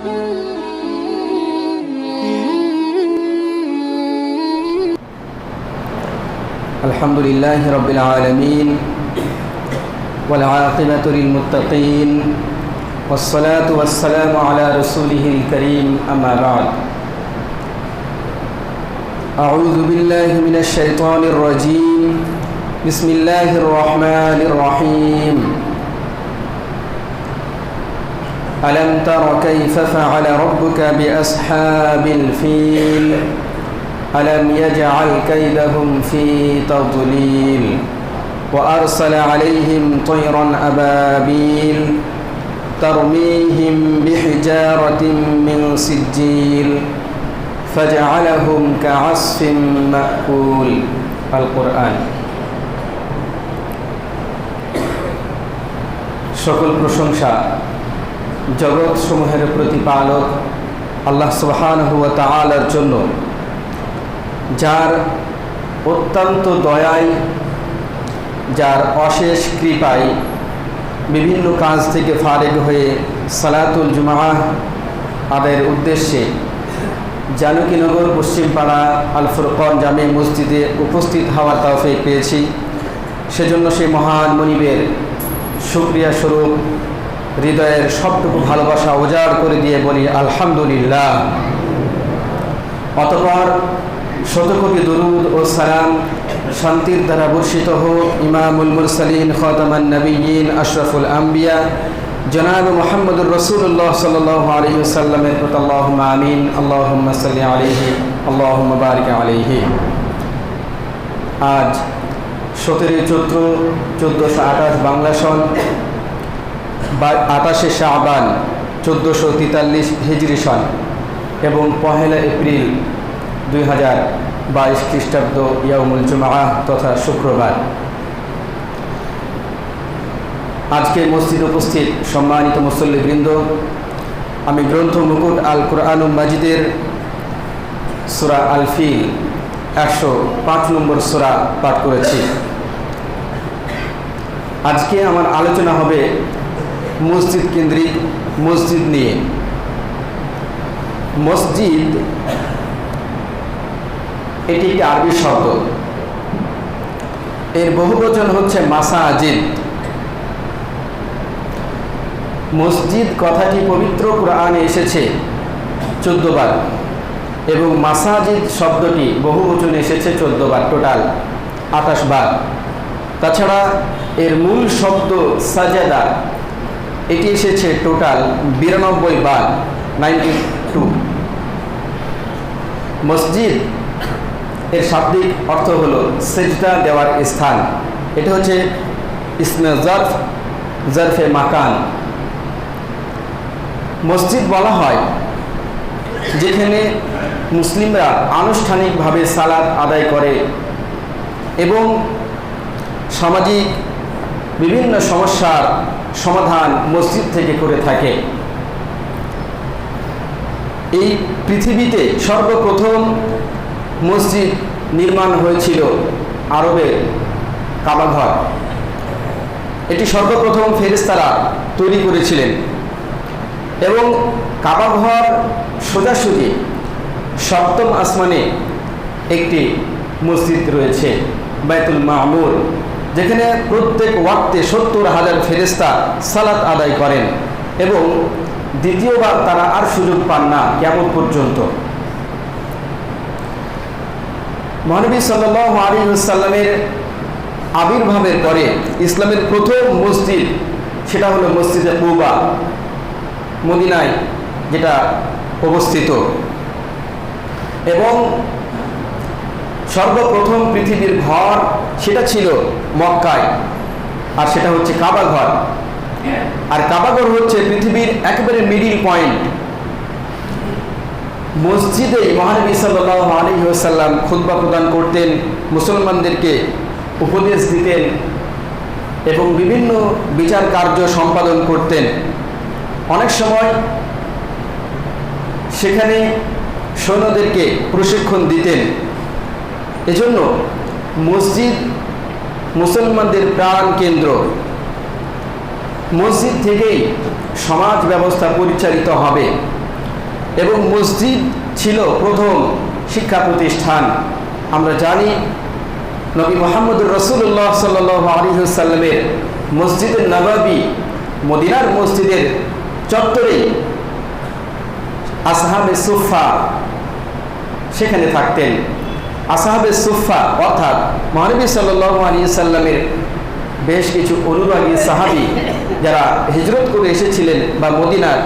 الحمد لله رب العالمين والعاقبة للمتقين والصلاة والسلام على رسوله الكريم أما بعد. أعوذ بالله من الشيطان الرجيم. بسم الله الرحمن الرحيم. ألم تر كيف فعل ربك بأصحاب الفيل ألم يجعل كيدهم في تضليل وأرسل عليهم طيرا أبابيل ترميهم بحجارة من سجيل فجعلهم كعصف مأكول القرآن সকল প্রশংসা জগৎ সমূহের প্রতিপালক আল্লাহ সুবহানাহু ওয়া তাআলার জন্য, যার অত্যন্ত দয়ায় যার অশেষ কৃপায় বিভিন্ন কাজ থেকে ফারেক হয়ে সালাতুল জুমাহ আদায়ের উদ্দেশ্যে জানকীনগর, পশ্চিমপাড়া আল জামে মসজিদে উপস্থিত হওয়ার তৌফিক পেয়েছি। সেজন্য সেই মহান মনিবের শুক্রিয়া স্বরূপ হৃদয়ের সবটুকু ভালোবাসা উজাড় করে দিয়ে বলি, আলহামদুলিল্লাহ। অতপর শতকোটি দরুদ ও সালাম শান্তির দ্বারা বর্ষিত হোক ইমামুল মুরসালিন খতামান নবীন আশরাফুল আম্বিয়া, জনাব মোহাম্মদুর রসুল্লাহ সাল্লাহ আলী সাল্লামের প্রতি আল্লাহ আমিন আল্লাহ সাল্লি আলিহি আল্লাহ বারিক আলিহি আজ সতেরোই চৈত্র চোদ্দোশো আঠাশ বাংলা সন আটাশে শাহবান চোদ্দোশো তেতাল্লিশ হিজরি সন এবং পহেলা এপ্রিল দুই হাজার বাইশ খ্রিস্টাব্দ ইয়ামুল জুমা তথা শুক্রবার। আজকে মসজিদ উপস্থিত সম্মানিত মুসল্লিবৃন্দ, আমি গ্রন্থ মুকুট আল কোরআন মাজিদের সুরা আলফি একশো পাঁচ নম্বর সুরা পাঠ করেছি। আজকে আমার আলোচনা হবে মসজিদ কেন্দ্রিক মসজিদ নিয়ে। মসজিদ, এটি একটি আরবি শব্দ। এর বহু বহুবচন হচ্ছে মাসাজিদ। মসজিদ কথাটি পবিত্র কোরআনে এসেছে, চোদ্দ বার। এবং মাসাজিদ শব্দটি বহু বহুবচনে এসেছে, চোদ্দ বার, টোটাল আঠাশ বার। তাছাড়া এর মূল শব্দ সাজাদা এটি এসেছে টোটাল বিরানব্বই বার নাইনটি টু মসজিদ, এর শাব্দিক অর্থ হল সেজদা দেওয়ার স্থান। এটা হচ্ছে ইসমে জরফ মাকান। মসজিদ বলা হয় যেখানে মুসলিমরা আনুষ্ঠানিকভাবে সালাদ আদায় করে এবং সামাজিক বিভিন্ন সমস্যার সমাধান মসজিদ থেকে করে থাকে। এই পৃথিবীতে সর্বপ্রথম মসজিদ নির্মাণ হয়েছিল আরবের কাবাঘর। এটি সর্বপ্রথম ফেরিস্তারা তৈরি করেছিলেন এবং কাবাঘর সোজাসুজি সপ্তম আসমানে একটি মসজিদ রয়েছে, বাইতুল মামুর। যেখানে প্রত্যেক ওয়াক্তে সত্তর হাজার ফেরিস্তা সালাত আদায় করেন এবং দ্বিতীয়বার তারা আর সুযোগ পান না কেমন পর্যন্ত। মহানবী সাল্লাহ আলী সাল্লামের আবির্ভাবের পরে ইসলামের প্রথম মসজিদ সেটা হলো মসজিদে পৌবা মদিনায় যেটা অবস্থিত। এবং সর্বপ্রথম পৃথিবীর ঘর সেটা ছিল মক্কায়, আর সেটা হচ্ছে কাবা ঘর। আর কাবাঘর হচ্ছে পৃথিবীর একেবারে মিডিল পয়েন্ট মসজিদে মহানবী সাল্লাহ আলী সাল্লাম খুদ্া প্রদান করতেন, মুসলমানদেরকে উপদেশ দিতেন এবং বিভিন্ন বিচার কার্য সম্পাদন করতেন। অনেক সময় সেখানে সৈন্যদেরকে প্রশিক্ষণ দিতেন। এজন্য মসজিদ মুসলমানদের প্রাণ কেন্দ্র। মসজিদ থেকেই সমাজ ব্যবস্থা পরিচালিত হবে এবং মসজিদ ছিল প্রথম শিক্ষা প্রতিষ্ঠান। আমরা জানি নবী মোহাম্মদুর রসুল্লাহ সাল্লাহ আলিহাল্লামের মসজিদের নবাবি মদিনার মসজিদের চত্বরে আসহাবে সুফা সেখানে থাকতেন। আসাহাবে সুফা অর্থাৎ মহানবী সাল্লাহ আলী সাল্লামের বেশ কিছু অনুরাগী সাহাবি যারা হিজরত করে এসেছিলেন বা মদিনার,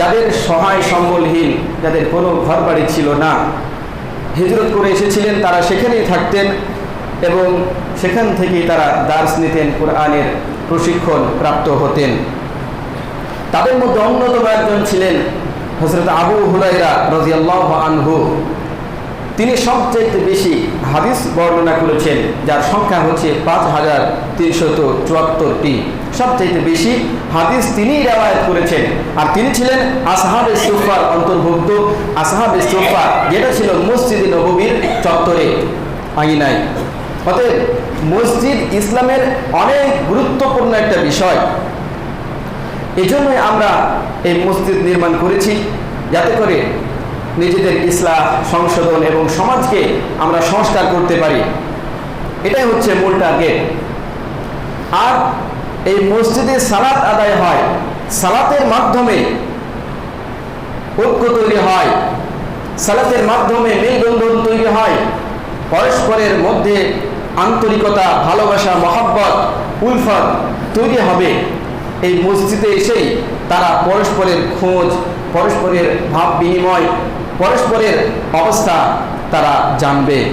যাদের সহায় সম্বলহীন, যাদের কোনো ঘর বাড়ি ছিল না, হিজরত করে এসেছিলেন, তারা সেখানেই থাকতেন এবং সেখান থেকেই তারা দার্স নিতেন, কোরআনের প্রশিক্ষণ প্রাপ্ত হতেন। তাদের মধ্যে অন্যতম একজন ছিলেন হজরত আবু হুরাইরা রাজিয়াল্লাহ আনহু। তিনি সবচেয়ে বেশি হাদিস বর্ণনা করেছেন, যার সংখ্যা হচ্ছে পাঁচ হাজার তিনশত চুয়াত্তরটি। সবচেয়ে বেশি হাদিস তিনিই রেওয়ায়ত করেছেন। আর তিনি ছিলেন আসহাবে সুফার অন্তর্ভুক্ত। আসহাবে সুফা যেটা ছিল মসজিদ নবীর চত্বরে, আঙিনায়। অতএব মসজিদ ইসলামের অনেক গুরুত্বপূর্ণ একটা বিষয়। এজন্যই আমরা এই মসজিদ নির্মাণ করেছি, যাতে করে নিজেদের ইসলাম, সংশোধন এবং সমাজকে আমরা সংস্কার করতে পারি। এটাই হচ্ছে মূল টার্গেট আর এই মসজিদে সালাত আদায় হয়। সালাতের মাধ্যমে ঐক্য তৈরি হয়। সালাতের মাধ্যমে মেলবন্ধন তৈরি হয়। পরস্পরের মধ্যে আন্তরিকতা, ভালোবাসা, মহাব্বত উলফত তৈরি হবে। এই মসজিদে এসেই তারা পরস্পরের খোঁজ, পরস্পরের ভাব বিনিময় পরস্পরের অবস্থা তারা জানবে।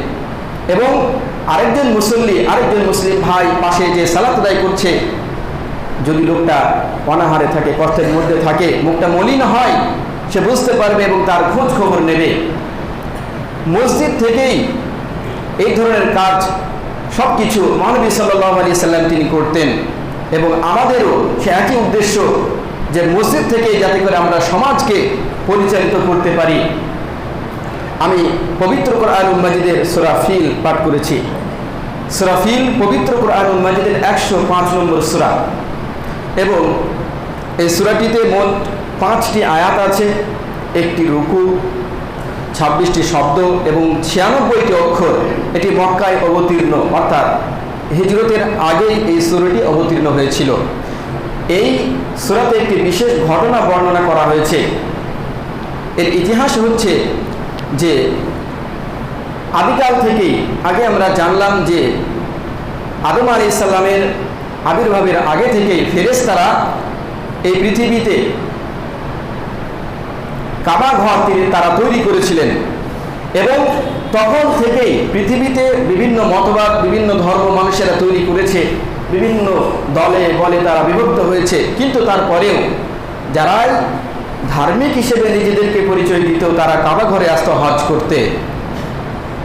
এবং আরেকজন মুসল্লি, আরেকজন মুসলিম ভাই পাশে যে সালাত আদায় করছে, যদি লোকটা অনাহারে থাকে, কষ্টের মধ্যে থাকে, মুখটা মলিন হয়, সে বুঝতে পারবে এবং তার খোঁজ খবর নেবে। মসজিদ থেকেই এই ধরনের কাজ সব কিছু মহানবী সাল্লাহ আলি সাল্লাম তিনি করতেন। এবং আমাদেরও সে একই উদ্দেশ্য যে মসজিদ থেকে যাতে করে আমরা সমাজকে পরিচালিত করতে পারি। আমি পবিত্র কোরআনুল মাজিদের সুরাফিল পাঠ করেছি। সুরাফিল পবিত্র কোরআনুল মাজিদের একশো পাঁচ নম্বর সুরা। এবং এই সুরাটিতে মোট পাঁচটি আয়াত আছে, একটি রুকু, ছাব্বিশটি শব্দ এবং ছিয়ানব্বইটি অক্ষর। এটি মক্কায় অবতীর্ণ, অর্থাৎ হিজরতের আগেই এই সুরটি অবতীর্ণ হয়েছিল। এই সুরাতে একটি বিশেষ ঘটনা বর্ণনা করা হয়েছে। এর ইতিহাস হচ্ছে যে আদিকাল থেকেই আগে আমরা জানলাম যে আদম আলি ইসাল্লামের আবির্ভাবের আগে থেকেই ফেরেশতারা এই পৃথিবীতে কাবা ঘর তিনি তারা তৈরি করেছিলেন। এবং তখন থেকেই পৃথিবীতে বিভিন্ন মতবাদ, বিভিন্ন ধর্ম মানুষেরা তৈরি করেছে, বিভিন্ন দলে বলে তারা বিভক্ত হয়েছে। কিন্তু তারপরেও যারাই ধার্মিক হিসেবে নিজেদেরকে পরিচয় দিত, তারা কাবা ঘরে আসতো হজ করতে।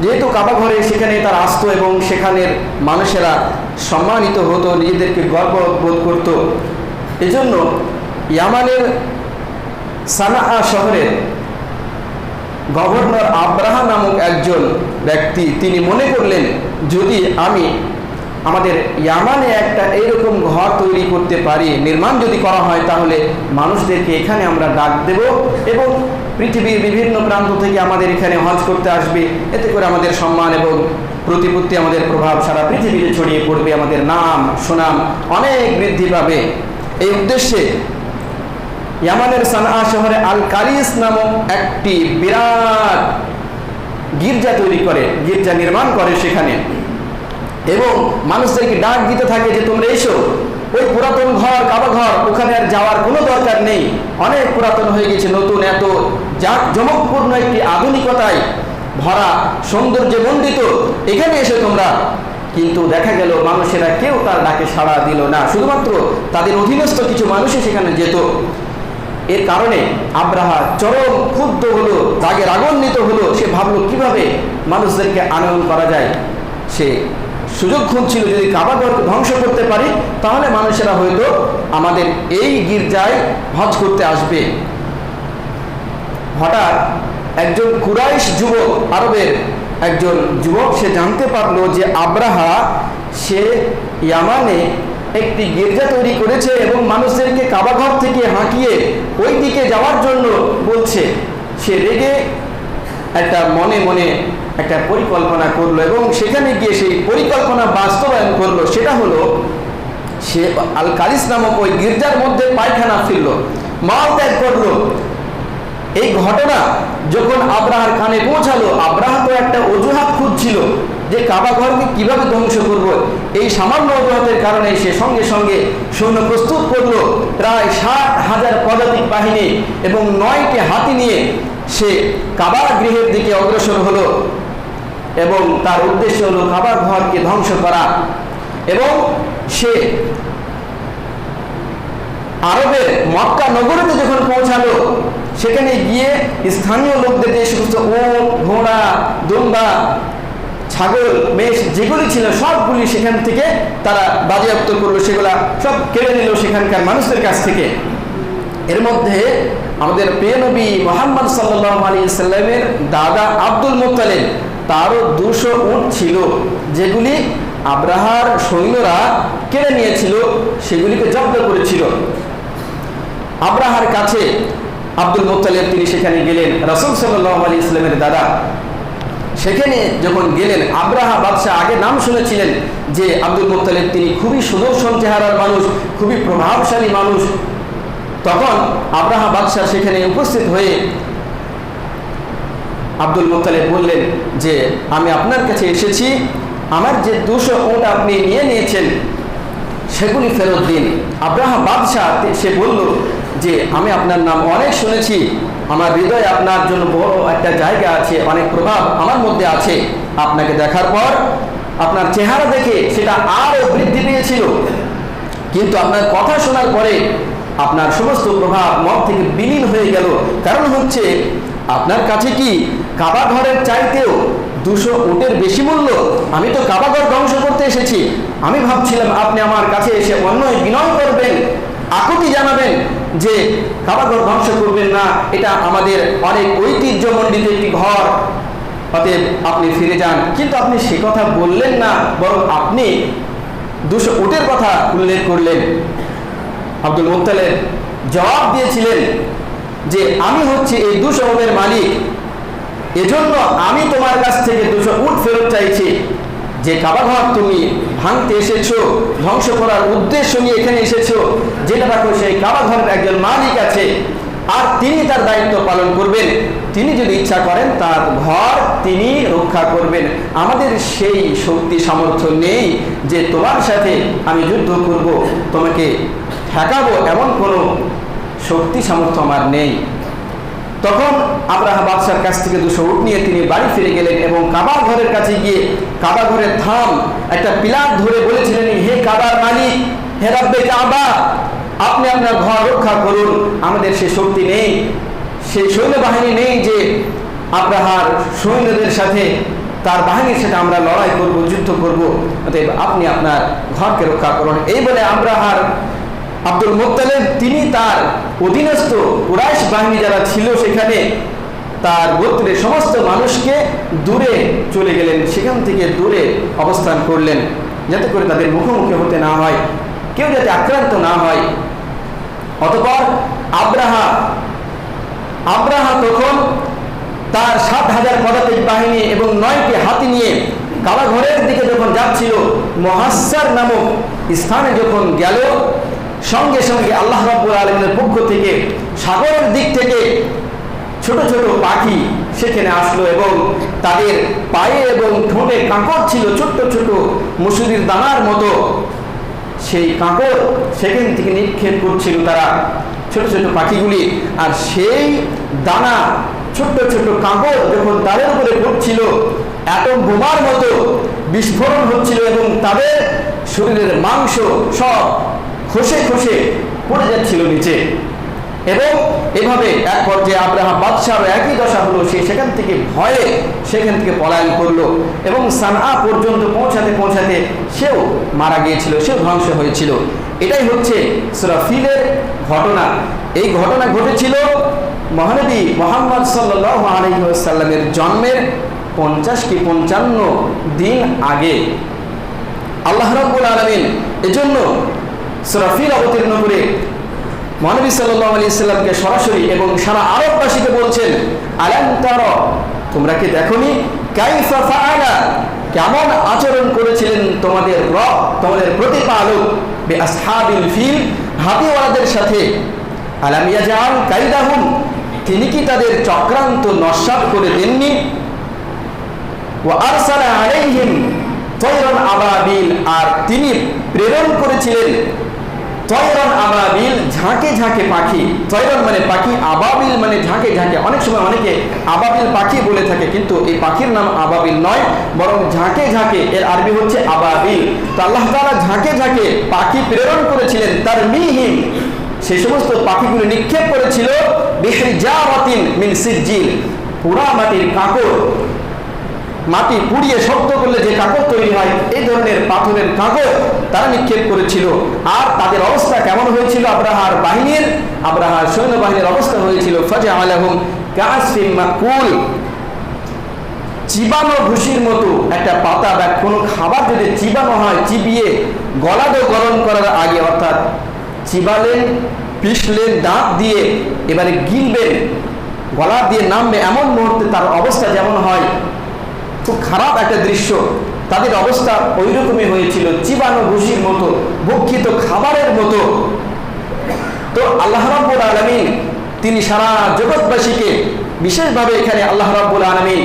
যেহেতু কাবা ঘরে সেখানে তারা আসতো এবং সেখানের মানুষেরা সম্মানিত হতো, নিজেদেরকে গর্ব বোধ করত। এজন্য ইয়ামানের সানা শহরের গভর্নর আব্রাহা নামক একজন ব্যক্তি, তিনি মনে করলেন, যদি আমি আমাদের ইয়ামানে একটা এইরকম ঘর তৈরি করতে পারি, নির্মাণ যদি করা হয় তাহলে মানুষদেরকে এখানে আমরা ডাক দেব এবং পৃথিবীর বিভিন্ন প্রান্ত থেকে আমাদের এখানে হজ করতে আসবে। এতে করে আমাদের সম্মান এবং প্রতিপত্তি, আমাদের প্রভাব সারা পৃথিবীতে ছড়িয়ে পড়বে, আমাদের নাম, সুনাম অনেক বৃদ্ধি পাবে। এই উদ্দেশ্যে ইয়ামানের সানা শহরে আল কারিস নামক একটি বিরাট গির্জা তৈরি করে, গির্জা নির্মাণ করে সেখানে। এবং মানুষদেরকে ডাক দিতে থাকে যে, তোমরা এসো। ওই পুরাতন ঘর, কাবা ঘর, ওখানে আর যাওয়ার কোনো দরকার নেই। অনেক পুরাতন হয়ে গেছে, নতুন, এত জাক জমকপূর্ণ একটি আধুনিকতায় ভরা সৌন্দর্যে মণ্ডিত এখানে এসে তোমরা। কিন্তু দেখা গেল, মানুষেরা কেউ তার ডাকে সাড়া দিল না। শুধুমাত্র তাদের অধীনস্থ কিছু মানুষই সেখানে যেত। এর কারণে আব্রাহা চরম ক্ষুব্ধ হলো, রাগে রাগান্বিত হলো। সে ভাবলো, কীভাবে মানুষদেরকে আনয়ন করা যায়? সে সুযোগ খুঁজছিল যদি কাবাগর ধ্বংস করতে পারি, তাহলে মানুষেরা হয়তো আমাদের এই গির্জায় হজ করতে আসবে। হঠাৎ একজন কুরাইশ যুবক, আরবের একজন যুবক, সে জানতে পারল যে আব্রাহা, সে ইয়ামানে একটি গির্জা তৈরি করেছে এবং মানুষদেরকে কাবাঘর থেকে হাঁকিয়ে ওই দিকে যাওয়ার জন্য বলছে। সে রেগে একটা মনে মনে একটা পরিকল্পনা করল এবং সেখানে গিয়ে সেই পরিকল্পনা বাস্তবায়ন করল। সেটা হলো, সে আল কালিস নামক ওই গির্জার মধ্যে পায়খানা ফিরল, মাল ত্যাগ করল। এই ঘটনা যখন আব্রাহার কানে পৌঁছালো, আব্রাহা তো একটা অজুহাত খুঁজছিল যে কাবা ঘরকে কীভাবে ধ্বংস করব। এই সামান্য অজুহাতের কারণে সে সঙ্গে সঙ্গে সৈন্য প্রস্তুত করল। প্রায় ষাট হাজার পদাতিক বাহিনী এবং নয়টি হাতি নিয়ে সে কাবা গৃহের দিকে অগ্রসর হলো। এবং তার উদ্দেশ্য হলো খাবার ঘরকে ধ্বংস করা। এবং সে আরবের মক্কা নগরীতে যখন পৌঁছালো, সেখানে গিয়ে স্থানীয় লোকদের যে সমস্ত ওট ঘোড়া, দুম্বা, ছাগল, মেষ যেগুলি ছিল, সবগুলি সেখান থেকে তারা বাজেয়াপ্ত করল, সেগুলা সব কেড়ে নিল সেখানকার মানুষদের কাছ থেকে। এর মধ্যে আমাদের প্রিয় নবী মোহাম্মদ সাল্লাহ আলী সাল্লামের দাদা আব্দুল মুতালেব তারও দুশো উট ছিল, যেগুলি আব্রাহার সৈন্যরা কেড়ে নিয়েছিল, সেগুলিকে জব্দ করেছিল। আব্রাহার কাছে আব্দুল মুতালেব তিনি সেখানে গেলেন। রসুল সাল্লাহ আলী ইসলামের দাদা সেখানে যখন গেলেন, আব্রাহা বাদশাহ আগে নাম শুনেছিলেন যে আব্দুল মুতালেব তিনি খুবই সুদর্শন চেহারার মানুষ, খুবই প্রভাবশালী মানুষ। তখন আব্রাহা বাদশাহ সেখানে উপস্থিত হয়ে আব্দুল মুতালেব বললেন যে, আমি আপনার কাছে এসেছি। আমার যে দুশো উট আপনি নিয়ে নিয়েছেন, সেগুলি ফেরত দিন। আব্রাহা বাদশাহ সে বলল যে, আমি আপনার নাম অনেক শুনেছি। আমার হৃদয়ে আপনার জন্য বড় একটা জায়গা আছে, অনেক প্রভাব আমার মধ্যে আছে। আপনাকে দেখার পর আপনার চেহারা দেখে সেটা আরও বৃদ্ধি পেয়েছিল। কিন্তু আপনার কথা শোনার পরে আপনার সমস্ত প্রভাব মন থেকে বিলীন হয়ে গেল। কারণ হচ্ছে, আপনার কাছে কি কাবা ঘরের চাইতেও দুশো উটের বেশি মূল্য? আমি তো কাবাঘর ধ্বংস করতে এসেছি। আমি ভাবছিলাম আপনি আমার কাছে এসে অন্যই বিনয় করবেন, আকুতি জানাবেন যে কাবাঘর ধ্বংস করবেন না, এটা আমাদের অনেক ঐতিহ্যমণ্ডিত একটি ঘর। অতএব আপনি ফিরে যান। কিন্তু আপনি সে কথা বললেন না, বরং আপনি দুশো উটের কথা উল্লেখ করলেন। আব্দুল মুক্তালের জবাব দিয়েছিলেন যে আমি হচ্ছে এই দুশো উটের মালিক। এজন্য আমি তোমার কাছ থেকে দুশো উট ফেরত চাইছি। যে কাবাঘর তুমি ভাঙতে এসেছ, ধ্বংস করার উদ্দেশ্য নিয়ে এখানে এসেছ, যেটা দেখো সেই কাবাঘরের একজন মালিক আছে, আর তিনি তার দায়িত্ব পালন করবেন। তিনি যদি ইচ্ছা করেন তার ঘর তিনি রক্ষা করবেন। আমাদের সেই শক্তি সামর্থ্য নেই যে তোমার সাথে আমি যুদ্ধ করব, তোমাকে ঠেকাবো, এমন কোনো শক্তি সামর্থ্য আমার নেই। তখন আব্রাহা বাদশার কাছ থেকে দুশো উট নিয়ে তিনি বাড়ি ফিরে গেলেন এবং কাবার ঘরের কাছে গিয়ে কাবা ঘরের থাম একটা পিলার ধরে বলেছিলেন, হে কাবার মালিক, হে কাবা, আপনি আপনার ঘর রক্ষা করুন, আমাদের সে শক্তি নেই সেই সৈন্যবাহিনী নেই যে আব্রাহার সৈন্যদের সাথে তার বাহিনীর সাথে আমরা লড়াই করব, যুদ্ধ করব, অতএব আপনি আপনার ঘরকে রক্ষা করুন। এই বলে আব্রাহার আব্দুল মোত্তালেব, তিনি তার অধীনস্থ কুরাইশ বাহিনী যারা ছিল সেখানে তার গোত্রের সমস্ত মানুষকে দূরে চলে গেলেন, সেখান থেকে দূরে অবস্থান করলেন, যাতে করে তাদের মুখোমুখি হতে না হয়, কেউ যাতে আক্রান্ত না হয়। অতপর আব্রাহা আব্রাহা তখন তার সাত হাজার পদাতিক বাহিনী এবং নয়টি হাতি নিয়ে কালাঘরের দিকে যখন যাচ্ছিল মহাসার নামক স্থানে যখন গেল সঙ্গে সঙ্গে আল্লাহ রাব্বুল আলমের পক্ষ থেকে সাগরের দিক থেকে ছোট ছোট পাখি সেখানে আসলো এবং তাদের পায়ে এবং ঠোঁটে কাঁকড় ছিল, ছোট্ট ছোট মুসুরির দানার মতো। সেই কাঁকড় সেখান থেকে নিক্ষেপ করছিল তারা ছোট ছোট পাখিগুলি। আর সেই দানা, ছোট্ট ছোট কাঁকড় যখন তাদের উপরে পড়ছিল, এত বোমার মতো বিস্ফোরণ হচ্ছিল এবং তাদের শরীরের মাংস সব খসে খসে পড়ে যাচ্ছিল নিচে। এবং এভাবে এক পর্যায়ে আব্রাহাম বাদশাহ একই দশা হলো, সে সেখান থেকে ভয়ে সেখান থেকে পলায়ন করল এবং সানা পর্যন্ত পৌঁছাতে পৌঁছাতে সেও মারা গিয়েছিল, সেও ধ্বংস হয়েছিল। এটাই হচ্ছে সুরাফিলের ঘটনা। এই ঘটনা ঘটেছিল মহানবী মোহাম্মদ সাল্লাহ আলহিসাল্লামের জন্মের পঞ্চাশ কি পঞ্চান্ন দিন আগে। আল্লাহ রব্বুল আলমিন এজন্য সুরাফিল অবতীর্ণ করে মহানবী সাল্লাহ আলি সাল্লামকে সরাসরি এবং সারা আরববাসীকে বলছেন, আলাম তার, তোমরা কি দেখনি? কেমন আচরণ করেছিলেন তোমাদের রব, তোমাদের সাথে? তিনি কি তাদের চক্রান্ত নস্বাত করে দেননি? ও তৈরন আবাবিল, আর তিনি প্রেরণ করেছিলেন তৈরন আবাবিল ঝাঁকে ঝাঁকে পাখি। তৈরন মানে পাখি, আবাবিল মানে ঝাঁকে ঝাঁকে। অনেক সময় অনেকে আবাবিল পাখি বলে থাকে, কিন্তু এই পাখির নাম আবাবিল নয়, বরং ঝাঁকে ঝাঁকে। এর আরবি হচ্ছে আবাবিল। তো আল্লাহ তাআলা ঝাঁকে ঝাঁকে পাখি প্রেরণ করেছিলেন তার মিহিম সে সমস্ত পাখিগুলো নিক্ষেপ করেছিল বিহরি জাওয়াতিন মিন সিজ্জিল। পোড়া মাটির কাকড়। মাটি পুড়িয়ে শক্ত করলে যে কাগজ তৈরি হয়, এই ধরনের পাথরের কাগজ তারা নিক্ষেপ করেছিল। আর তাদের অবস্থা কেমন হয়েছিল আব্রাহার বাহিনীর? আব্রাহার সৈন্যবাহিনীর অবস্থা হয়েছিল আলাহুম চিবানো ভুসির মতো একটা পাতা বা কোনো খাবার যদি চিবানো হয়, চিবিয়ে গলাদো গরম করার আগে অর্থাৎ চিবালেন, পিষলেন, দাঁত দিয়ে এবারে গিলবেন, গলা দিয়ে নামবে এমন মুহূর্তে তার অবস্থা যেমন হয় খুব খারাপ একটা দৃশ্য। তাদের অবস্থা ওই রকমই হয়েছিল চিবানো ভুসির মতো, ভক্ষিত খাবারের মতো। তো আল্লাহ রাব্বুল আলামিন, তিনি সারা জগৎবাসীকে বিশেষভাবে এখানে আল্লাহ রাব্বুল আলামিন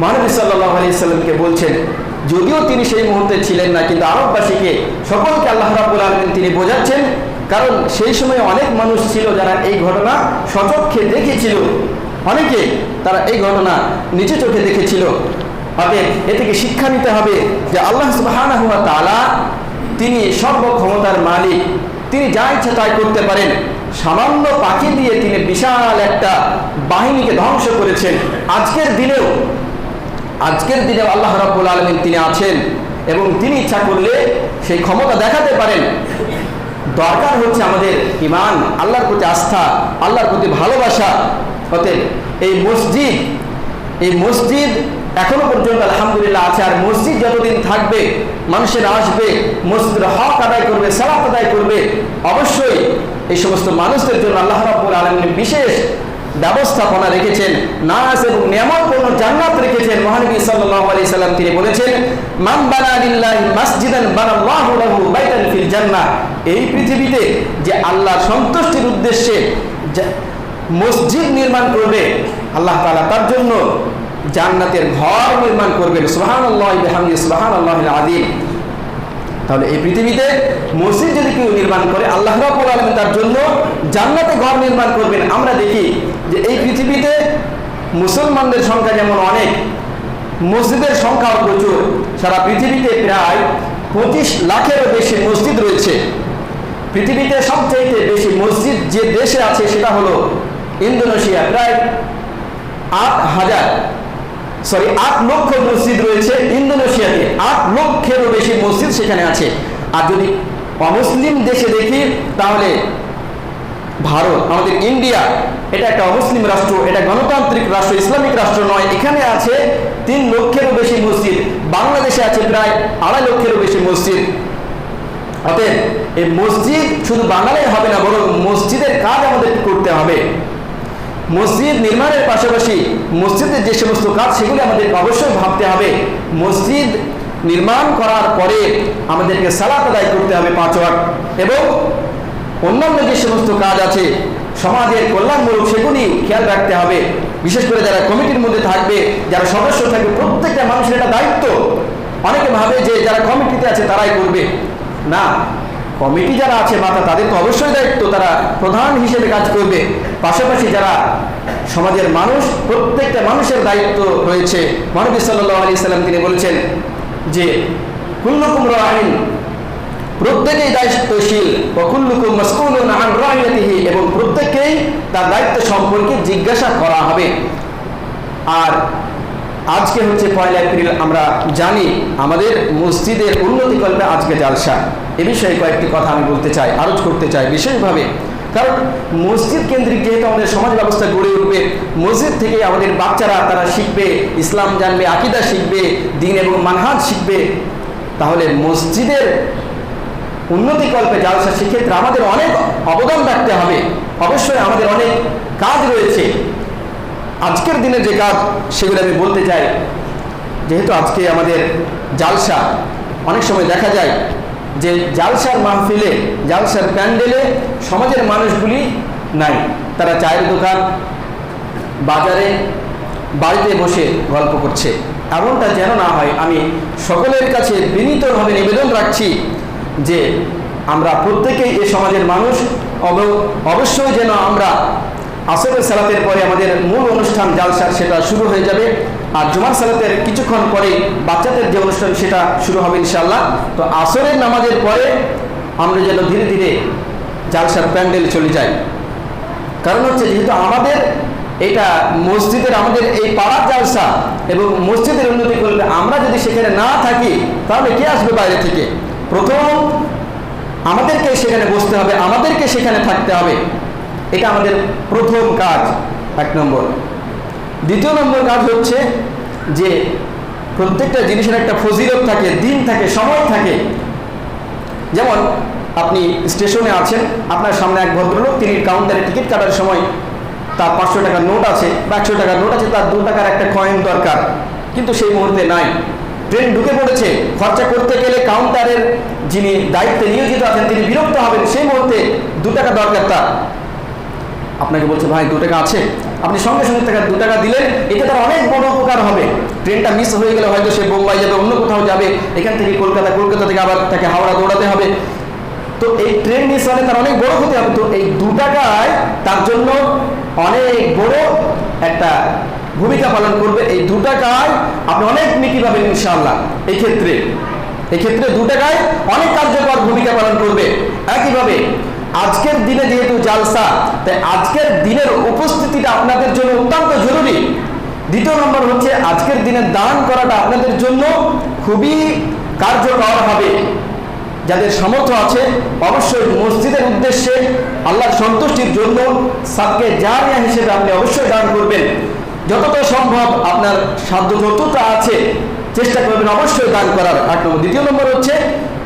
মহানবী সাল্লাল্লাহু আলাইহি সাল্লামকে বলছেন, যদিও তিনি সেই মুহূর্তে ছিলেন না, কিন্তু আরববাসীকে সকলকে আল্লাহ রাব্বুল আলামিন তিনি বোঝাচ্ছেন, কারণ সেই সময় অনেক মানুষ ছিল যারা এই ঘটনা সচক্ষে দেখেছিল। অনেকে তারা এই ঘটনা নিচে চোখে দেখেছিল। অতএব এ থেকে শিক্ষা নিতে হবে যে আল্লাহ সুবহানাহু ওয়া তাআলা তিনি সর্বক্ষমতার মালিক। তিনি যা ইচ্ছা তাই করতে পারেন। সামান্য পাখি দিয়ে তিনি বিশাল একটা বাহিনীকে ধ্বংস করেছেন। আজকের দিনেও, আজকের দিনে আল্লাহ রাব্বুল আলামিন তিনি আছেন এবং তিনি ইচ্ছা করলে সেই ক্ষমতা দেখাতে পারেন। দরকার হচ্ছে আমাদের ইমান আল্লাহর প্রতি আস্থা, আল্লাহর প্রতি ভালোবাসা। অতএব এই মসজিদ এই মসজিদ এখনও পর্যন্ত আলহামদুলিল্লাহ আছে। আর মসজিদ যতদিন থাকবে, মানুষের আসবে, মসজিদের হক আদায় করবে, সালাত আদায় করবে, অবশ্যই এই সমস্ত মানুষদের জন্য আল্লাহ রাব্বুল আলামিন বিশেষ ব্যবস্থাপনা রেখেছেন নাস এবং নিয়ামতপূর্ণ জান্নাত রেখেছেন। মহানবী সাল্লাল্লাহু আলাইহি সাল্লাম তিনি বলেছেন, মান বানা লিল্লাহি মাসজিদান বানাল্লাহু লাহু বাইতান ফিল জান্নাহ। এই পৃথিবীতে যে আল্লাহর সন্তুষ্টির উদ্দেশ্যে মসজিদ নির্মাণ করবে, আল্লাহ তাআলা তার জন্য জান্নাতের ঘর নির্মাণ করবেন। সুবহানাল্লাহি বিহামদি, সুবহানাল্লাহিল আযীম। তাহলে এই পৃথিবীতে মসজিদ যদি কেউ নির্মাণ করে, আল্লাহ রাব্বুল আলামিন তার জন্য জান্নাতে ঘর নির্মাণ করবেন। আমরা দেখি যে এই পৃথিবীতে মুসলমানদের সংখ্যা যেমন অনেক, মসজিদের সংখ্যাও প্রচুর। সারা পৃথিবীতে প্রায় পঁচিশ লাখেরও বেশি মসজিদ রয়েছে। পৃথিবীতে সবচাইতে বেশি মসজিদ যে দেশে আছে সেটা হলো ইন্দোনেশিয়া, প্রায় আট হাজার সরি আট লক্ষ মসজিদ রয়েছে ইন্দোনেশিয়াতে। আট লক্ষেরও বেশি মসজিদ সেখানে আছে। আর যদি অমুসলিম দেশে দেখি, তাহলে ভারত, আমাদের ইন্ডিয়া, এটা একটা অমুসলিম রাষ্ট্র, এটা গণতান্ত্রিক রাষ্ট্র, ইসলামিক রাষ্ট্র নয়। এখানে আছে তিন লক্ষেরও বেশি মসজিদ। বাংলাদেশে আছে প্রায় আড়াই লক্ষেরও বেশি মসজিদ। অতএব এই মসজিদ শুধু বাঙালি হবে না, বরং মসজিদের কাজ আমাদের করতে হবে। মসজিদ নির্মাণের পাশাপাশি মসজিদের যে সমস্ত কাজ, সেগুলি আমাদের অবশ্যই ভাবতে হবে। মসজিদ নির্মাণ করার পরে আমাদেরকে সালাত আদায় করতে হবে পাঁচ ওয়াক্ত। এবং অন্যান্য যে সমস্ত কাজ আছে, সমাজের কল্যাণমূলক, সেগুলি খেয়াল রাখতে হবে। বিশেষ করে যারা কমিটির মধ্যে থাকবে, যারা সদস্য থাকবে, প্রত্যেকটা মানুষের একটা দায়িত্ব। অনেকে ভাবে যে যারা কমিটিতে আছে, তারাই করবে। না। কমিটি যারা আছে মাথা তাদের তো অবশ্যই দায়িত্ব তারা প্রধান হিসেবে কাজ করবে। পাশাপাশি যারা সমাজের মানুষ, প্রত্যেকটা মানুষের দায়িত্ব রয়েছে। মহানবী সাল্লাহ আলি সাল্লাম তিনি বলেছেন যে, কুল্লুকুম রাহিন প্রত্যেকেই দায়িত্বশীল অকুল্লুকুম মাসকুলুন আন রাহিয়াতিহি এবং প্রত্যেককেই তার দায়িত্ব সম্পর্কে জিজ্ঞাসা করা হবে। আর আজকে হচ্ছে পয়লা এপ্রিল, আমরা জানি আমাদের মসজিদের উন্নতিকল্পে আজকে জালসা। এ বিষয়ে কয়েকটি কথা আমি বলতে চাই আরোচ করতে চাই বিশেষভাবে। কারণ মসজিদ কেন্দ্রিক যেহেতু আমাদের সমাজ ব্যবস্থা গড়ে উঠবে, মসজিদ থেকে আমাদের বাচ্চারা তারা শিখবে, ইসলাম জানবে, আকিদা শিখবে, দিন এবং মানহাজ শিখবে, তাহলে মসজিদের উন্নতিকল্পে জালসা সেক্ষেত্রে আমাদের অনেক অবদান রাখতে হবে। অবশ্যই আমাদের অনেক কাজ রয়েছে। আজকের দিনে যে কাজ, সেগুলো আমি বলতে চাই, যেহেতু আজকে আমাদের জালসা, অনেক সময় দেখা যায় যে জালসার মাহফিলে, জালসার প্যান্ডেলে সমাজের মানুষগুলি নাই। তারা চায়ের দোকান, বাজারে, বাড়িতে বসে গল্প করছে। এমনটা যেন না হয়, আমি সকলের কাছে বিনীতভাবে নিবেদন রাখছি যে আমরা প্রত্যেকেই এ সমাজের মানুষ। অব- অবশ্যই যেন আমরা আসরের সালাতের পরে আমাদের মূল অনুষ্ঠান জালসার সেটা শুরু হয়ে যাবে। আর জুমার সালাতের কিছুক্ষণ পরে বাচ্চাদের যে অনুষ্ঠান সেটা শুরু হবে ইনশাল্লাহ তো আসরের নামাজের পরে আমরা যেন ধীরে ধীরে জালসার প্যান্ডেল চলে যাই। কারণ হচ্ছে যেহেতু আমাদের এটা মসজিদের আমাদের এই পাড়ার জালসা এবং মসজিদের উন্নতি করলে আমরা যদি সেখানে না থাকি, তাহলে কে আসবে বাইরে থেকে? প্রথম আমাদেরকে সেখানে বসতে হবে, আমাদেরকে সেখানে থাকতে হবে। এটা আমাদের প্রথম কাজ, এক নম্বর। দ্বিতীয় নম্বর কাজ হচ্ছে যে প্রত্যেকটা জিনিসের একটা ফজিলত থাকে, দিন থাকে, সময় থাকে। যেমন আপনি স্টেশনে আছেন, আপনার সামনে এক ভদ্রলোক, তিনি কাউন্টারে টিকিট কাটার সময় তার পাঁচশো টাকার নোট আছে বা একশো টাকার নোট আছে, তার দু টাকার একটা কয়েন দরকার, কিন্তু সেই মুহূর্তে নাই। ট্রেন ঢুকে পড়েছে, খরচা করতে গেলে কাউন্টারের যিনি দায়িত্বে নিয়োজিত আছেন, তিনি বিরক্ত হবেন, সেই মুহূর্তে দু টাকা দরকার তার। আপনাকে বলছে, ভাই, দু টাকা আছে। আপনি সঙ্গে সঙ্গে টাকা দু টাকা দিলেন এতে তার অনেক বড় উপকার হবে। ট্রেনটা মিস হয়ে গেলে হয়তো সে বোম্বাই যাবে, অন্য কোথাও যাবে। এখান থেকে কলকাতা কলকাতা থেকে আবার তাকে হাওড়া দৌড়াতে হবে। তো এই ট্রেন মিস হলে তার অনেক বড় ক্ষতি হবে। তো এই দু টাকায় তার জন্য অনেক বড় একটা ভূমিকা পালন করবে। এই দু টাকায় আপনি অনেক নেকি পাবেন, ইনশাআল্লাহ। এই ক্ষেত্রে এই ক্ষেত্রে দু টাকায় অনেক কার্যকর ভূমিকা পালন করবে। একইভাবে আজকের দিনে যেহেতু জালসা, তাই আজকের দিনের উপস্থিতিটা আপনাদের জন্য অত্যন্ত জরুরি। দ্বিতীয় নম্বর হচ্ছে, আজকের দিনে দান করাটা আপনাদের জন্য খুবই কার্যকর হবে। যাদের সামর্থ্য আছে, অবশ্যই মসজিদের উদ্দেশ্যে আল্লাহর সন্তুষ্টির জন্য সাদকে জারিয়া হিসেবে আপনি অবশ্যই দান করবেন। যতটা সম্ভব আপনার সাধ্য যতটা আছে, চেষ্টা করবেন অবশ্যই দান করার। আট নম্বর দ্বিতীয় নম্বর হচ্ছে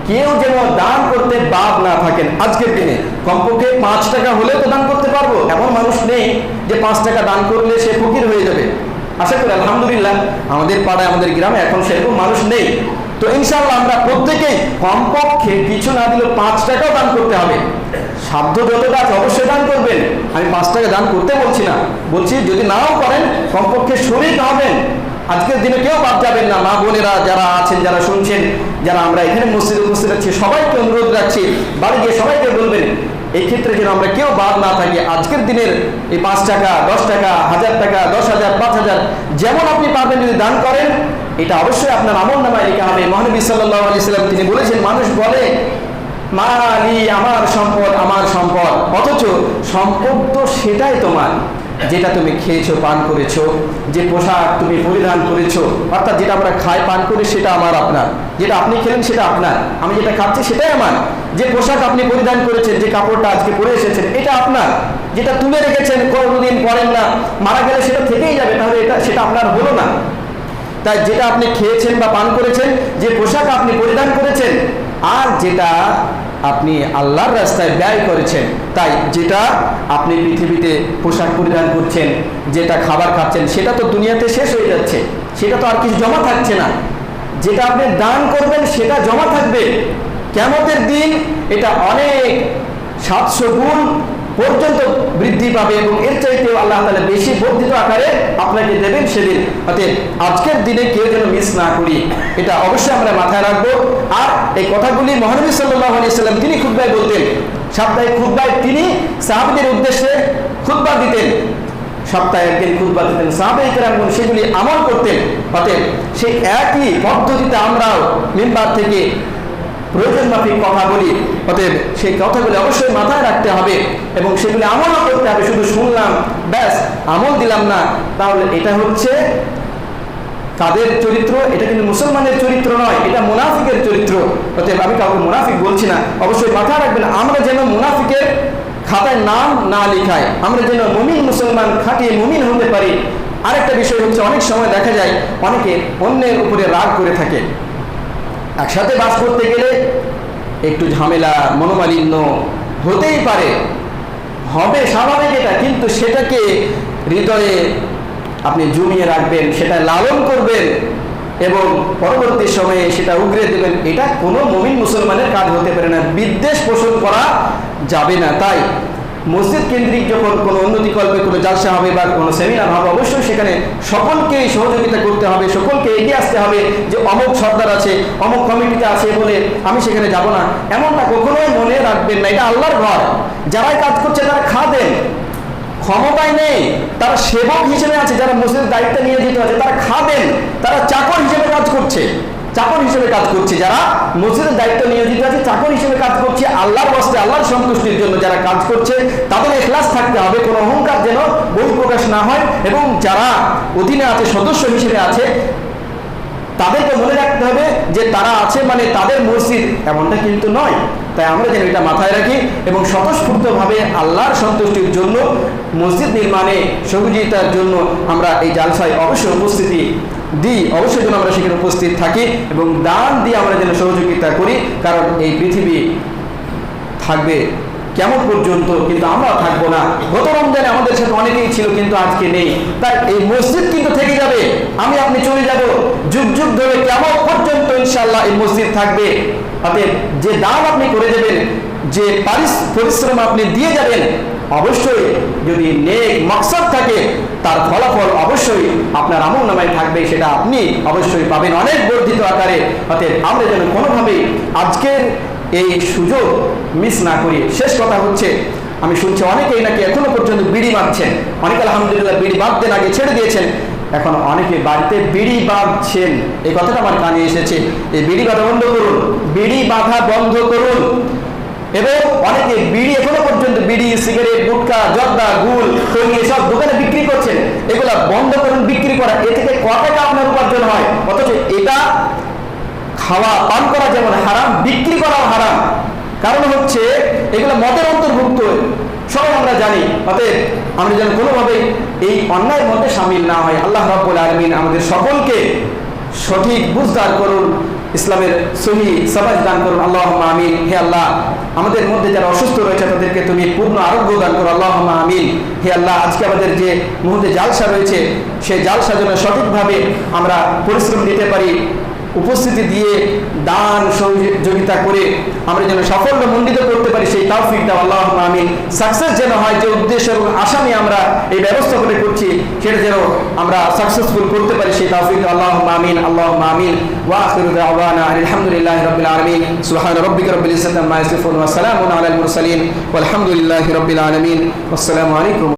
কেউ যেন দান করতে বাদ না থাকেন। আজকের দিনে কমপক্ষে পাঁচ টাকা হলেও তো দান করতে পারব। এমন মানুষ নেই যে পাঁচ টাকা দান করলে সে ফকির হয়ে যাবে। আশা করি, আলহামদুলিল্লাহ, আমাদের পাড়ায়, আমাদের গ্রামে এখন সেরকম মানুষ নেই। তো ইনশাল্লাহ আমরা প্রত্যেকেই কমপক্ষে কিছু না দিলেও পাঁচ টাকাও দান করতে হবে। সাধ্য যতটা আছে অবশ্যই দান করবেন। আমি পাঁচ টাকা দান করতে বলছি না। বলছি যদি নাও করেন, কমপক্ষে শরীর হবেন। আজকের দিনে কেউ বাদ যাবেন না, মা বোনেরা যারা আছেন, যারা শুনছেন, যারা আমরা এখানে মসজিদে উপস্থিত আছি, সবাইকে অনুরোধ রাখছি, বাড়ি গিয়ে সবাইকে বলবেন, এই ক্ষেত্রে যেন আমরা কেউ বাদ না থাকি। আজকের দিনের এই পাঁচ টাকা, দশ টাকা, হাজার টাকা, দশ হাজার, পাঁচ হাজার, যেমন আপনি পারবেন যদি দান করেন, এটা অবশ্যই আপনার আমল নামায় লেখা হবে। মহানবী সাল্লাহ আলি সাল্লাম তিনি বলেছেন, মানুষ বলে, মা আলী আমার সম্পদ আমার সম্পদ। অথচ সম্পদ তো সেটাই তোমার। যেটা তুমি খেয়েছো, পান করেছ, যে পোশাক তুমি পরিধান করেছ, অর্থাৎ যেটা আমরা খাই, পান করি, সেটা আমার আপনার। যেটা আপনি খেলেন, সেটা আপনার। আমি যেটা খাচ্ছি, সেটাই আমার। যে পোশাক আপনি পরিধান করেছেন, যে কাপড়টা আজকে পরে এসেছেন, এটা আপনার। যেটা তুলে রেখেছেন, কোনোদিন পরেন না। মারা গেলে সেটা থেকেই যাবে, তাহলে এটা সেটা আপনার হলো না। তাই যেটা আপনি খেয়েছেন বা পান করেছেন, যে পোশাক আপনি পরিধান করেছেন, আর যেটা আপনি আল্লাহর রাস্তায় ব্যয় করেছেন, তাই যেটা আপনি পৃথিবীতে পোশাক পরিধান করছেন, যেটা খাবার খাচ্ছেন, সেটা তো দুনিয়াতে শেষ হয়ে যাচ্ছে। সেটা তো আর কিছু জমা থাকছে না। যেটা আপনি দান করবেন, সেটা জমা থাকবে। কেমতের দিন এটা অনেক সাতশো গুণ পর্যন্ত বৃদ্ধি পাবে এবং এর চাইতেও আল্লাহ তালা বেশি বর্ধিত আকারে আপনাকে দেবেন সেদিন। অতএব আজকের দিনে কেউ যেন মিস না করি, এটা অবশ্যই আমরা মাথায় রাখব। আর এই কথাগুলি মহানবী সাল্লাহ আলি সাল্লাম তিনি খুদ্ায় বলতেন। সাপ্তাহিক খুদ্ায় তিনি সাহাবিদের উদ্দেশ্যে খুদ্া দিতেন। সপ্তাহে একদিন খুদ্া দিতেন। সাহাবে কেরামগুন সেগুলি আমল করতেন। অতএব সেই একই পদ্ধতিতে আমরাও মেম্বার থেকে প্রয়োজন মাফিক কথা বলি, অতএব সেই কথাগুলি অবশ্যই মাথায় রাখতে হবে এবং সেগুলি আমলও করতে হবে, শুধু শুনলাম, ব্যাস, আমল দিলাম না। তাহলে এটা হচ্ছে তাদের চরিত্র, এটা কিন্তু মুসলমানের চরিত্র নয়, এটা মুনাফিকের চরিত্র। অতএব আমি কাউকে মুনাফিক বলছি না, অবশ্যই মাথায় রাখবেন, আমরা যেন মুনাফিকের খাতায় নাম না লিখাই, আমরা যেন মুমিন মুসলমান খাটিয়ে মুমিন হতে পারি। আরেকটা বিষয় হচ্ছে, অনেক সময় দেখা যায়, অনেকে অন্যের উপরে রাগ করে থাকে। একসাথে বাস করতে গেলে একটু ঝামেলা মনোমালিন্য হতেই পারে। হবে স্বাভাবিক এটা, কিন্তু সেটাকে হৃদয়ে আপনি জমিয়ে রাখবেন, সেটা লালন করবেন এবং পরবর্তী সময়ে সেটা উগরে দেবেন। এটা কোনো মমিন মুসলমানের কাজ হতে পারে না। বিদ্বেষ পোষণ করা যাবে না। তাই মসজিদ কেন্দ্রিক যখন কোনো উন্নতিকল্পে কোনো জালসা হবে বা কোনো সেমিনার হবে, অবশ্যই সেখানে সকলকেই সহযোগিতা করতে হবে, সকলকে এগিয়ে আসতে হবে যে অমুক সর্দার আছে, অমুক কমিটিতে আছে বলে আমি সেখানে যাব না। এমনটা কখনোই মনে রাখবেন না। এটা আল্লাহর ঘর। যারাই কাজ করছে তারা খাদেন ক্ষমতায় নেই। তারা সেবক হিসেবে আছে, যারা মসজিদের দায়িত্ব নিয়ে যেতে আছে, তারা খাবেন তারা চাকর হিসেবে কাজ করছে। চাকর হিসেবে কাজ করছে, যারা মসজিদের দায়িত্ব নিয়োজিত আছে, চাকর হিসেবে কাজ করছে, আল্লাহর বস্তে আল্লাহর সন্তুষ্টির জন্য যারা কাজ করছে, তাদের এখলাস থাকতে হবে, কোনো অহংকার যেন বই প্রকাশ না হয় এবং যারা অধীনে আছে, সদস্য হিসেবে আছে, তাদেরকে মনে রাখতে হবে যে তারা আছে মানে তাদের মসজিদ এমনটা কিন্তু নয়। তাই আমরা যেন এটা মাথায় রাখি এবং স্বতঃস্ফূর্তভাবে আল্লাহর সন্তুষ্টির জন্য, মসজিদ নির্মাণে সহযোগিতার জন্য আমরা এই জালসায় অবশ্যই উপস্থিতি দিই, অবশ্যই যেন আমরা সেখানে উপস্থিত থাকি এবং দান দিয়ে আমরা যেন সহযোগিতা করি, কারণ এই পৃথিবী থাকবে কেমন পর্যন্ত, কিন্তু আমরা থাকব না। গত রমজানে আমাদের সাথে অনেকেই ছিল, কিন্তু আজকে নেই। তাই এই মসজিদ কিন্তু থেকে যাবে। আমি আপনি চলে যাব। যুগ যুগ ধরে কেমন পর্যন্ত ইনশাল্লাহ এই মসজিদ থাকবে। অতএব যে দাম আপনি করে দেবেন, যে পরিশ্রম আপনি দিয়ে যাবেন অবশ্যই যদি নেক মকসদ থাকে, তার ফলাফল অবশ্যই আপনার আমল নামায় থাকবে, সেটা আপনি অবশ্যই পাবেন অনেক বর্ধিত আকারে। অতএব আমরা যেন কোনোভাবেই আজকের এই সুযোগ মিস না করি। শেষ কথা হচ্ছে, আমি শুনছি অনেকেই নাকি এখনও পর্যন্ত বিড়ি বাঁধছেন। অনেকে আলহামদুলিল্লাহ বিড়ি বাঁধতে আগে ছেড়ে দিয়েছেন। এখন অনেকে বাড়িতে বিড়ি বাঁধছেন। এই কথাটা আমার কানে এসেছে। এই বিড়ি বাঁধা বন্ধ করুন। বিড়ি বাঁধা বন্ধ করুন। এবং অনেকে বিড়ি, এখনও পর্যন্ত বিড়ি, সিগারেট গুটখা জর্দা, গুল খৈনি এসব দোকানে বিক্রি করছেন। এগুলা বন্ধ করুন বিক্রি করা, এ থেকে ক টাকা আপনার উপার্জন হয়? অথচ এটা খাওয়া, পান করা যেমন হারাম, বিক্রি করাও হারাম। কারণ হচ্ছে, এগুলো মদের অন্তর্ভুক্ত। সবাই আমরা জানি, অতএব আমরা যেন কোনোভাবেই এই অন্যায়ের মধ্যে সামিল না হয় আল্লাহ রাব্বুল আলমিন আমাদের সকলকে সঠিক বুঝদার করুন। ইসলামের সহি সবাই দান করুন আল্লাহ আমিন। হে আল্লাহ, আমাদের মধ্যে যারা অসুস্থ রয়েছে তাদেরকে তুমি পূর্ণ আরোগ্য দান করো আল্লাহ আমিন। হে আল্লাহ, আজকে আমাদের যে মুহূর্তে জালসা রয়েছে, সেই জালসা যেন সঠিকভাবে আমরা পরিশ্রম দিতে পারি উপস্থিতি দিয়ে দান সহযোগিতা করে আমরা যেন সাফল্য মণ্ডিত করতে পারি, সেই তাওফিক আল্লাহ আমিন। সাকসেস যেন হয়, যে উদ্দেশ্য এবং নিয়ে আমরা এই ব্যবস্থা করে করছি, সেটা যেন আমরা সাকসেসফুল করতে পারি, সেই তাওফিক আল্লাহ আমিন আল্লাহ আমিন। আলহামদুলিল্লাহি রাব্বিল আলামিন। ইয়াসিফুন ওয়া সালামুন আলাল মুরসালিন। ওয়ালহামদুলিল্লাহি রাব্বিল আলামিন। ওয়াসসালামু আলাইকুম।